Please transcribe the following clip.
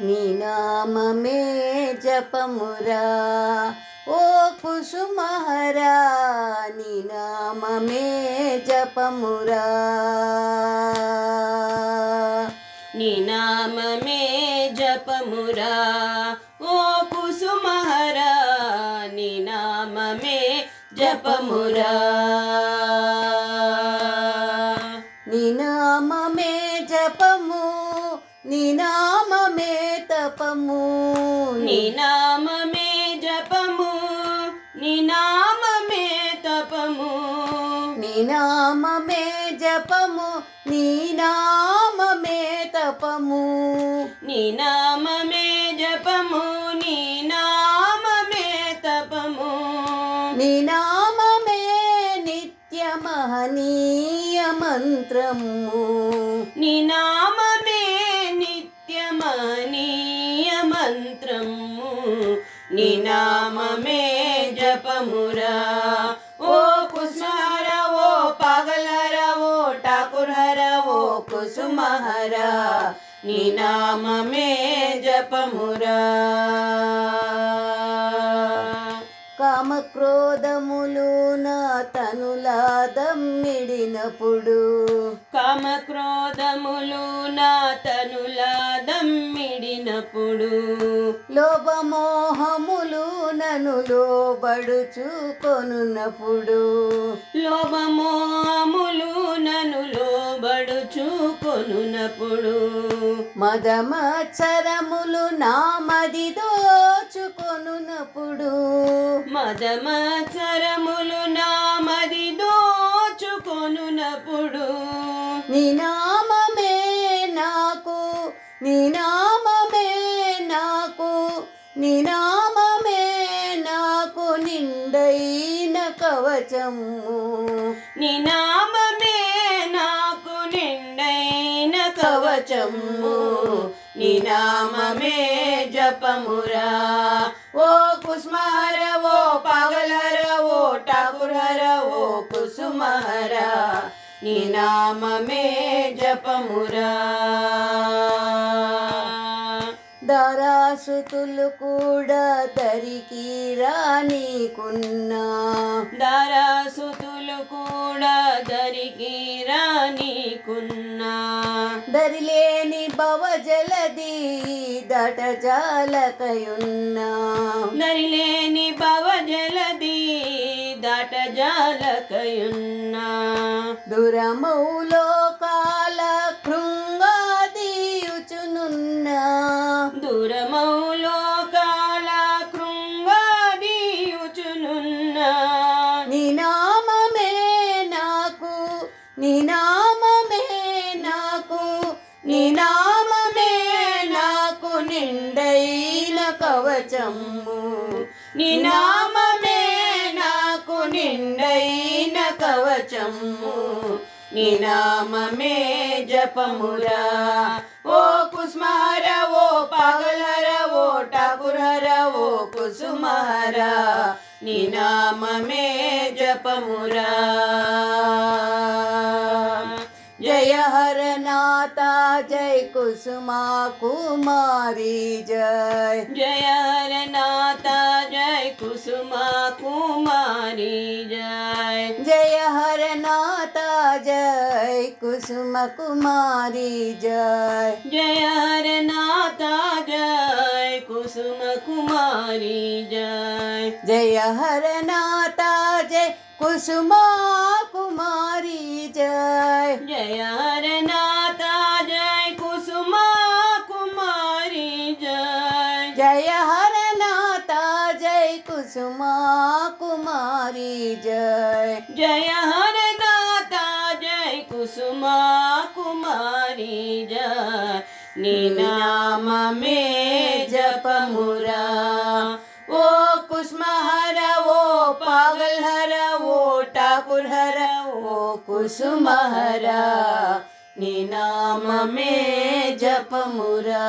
నీ నామమే జపమురా. ఓ కుసుమహరా నీ నామమే జపమురా. నీ నామమే జపమురా. ఓ కుసుమహరా నీ నామమే జపమురా. నీ నామమే జపము నీ నామ తపము నీ నామమే జపము. నీ నామమే తపము. నీ నామమే జపము. నీ నామమే తపము. నీ నామమే జపము. నీ నామమే తపము. నీ నామమే నిత్య మహనీయ మంత్రము. నీ మంత్రము నీ నామమే జపమురా. ఓ కుసుమహర ఓ పగలర ఓ ఠాకురహర ఓ కుసుమహర నీ నామమే జపమురా. కామక్రోధములు నా తనులా దమ్మిడినప్పుడు కామక్రోధములు నా తనులా దమ్మిడినప్పుడు లోభమోహములు నన్ను లోబడుచుకొనున్నప్పుడు. లోభమోహములు నన్ను లోబడుచుకొనునప్పుడు మదమత్సరములు నా మది దోచుకొనున్నప్పుడు. మదమచరములు నా మది దోచుకొనునప్పుడు నీ నామమే నాకు నీ నిండైన కవచము. నీ నామమే నాకు నిండైన కవచము. నీ నామమే జపమురా. ఓ కుస్మహర ఓ పగలర ఓ ఠాకురహర ఓ కుసుమహర. నీ నామమే జపమురా. దారాసుతులు కూడా దరికి రానీకున్నా. దారాసుతులు కూడా దరికి రానీకున్నా. దరిలేని భవజలది దటజాలకయున్నా. నరిలేని భవ జలది దాట జాలకయున్నా దురమౌలో నీ నామమే నాకు నీ నామమే నాకు నిండైన కవచము. నీ నామమే నాకు నిండైన కవచము. నీ నామమే జపమురా. ఓ కుస్మహర ఓ పగలర ఓ ఠాకురర ఓ కుసుమహర నీ నామమే జపమురా. माता जय कुसुमा कुमारी जय। जय हर नाता जय कुसुमा कुमारी जय। जय हर नाता जय कुसुमा कुमारी जय। जय हर नाता जय कुसुमा कुमारी जय। जय हर नाता जय कुसुमा कुमारी जय। जय हरना కుమారి జయ జయ హర నాథ జయ కుసుమ కుమారి జయ నీ నామమే జపమురా ఓ కుస్మహర ఓ పాగల్ హర ఓ ఠాకుర్ హర ఓ కుసుమహర నీ నామమే జపమురా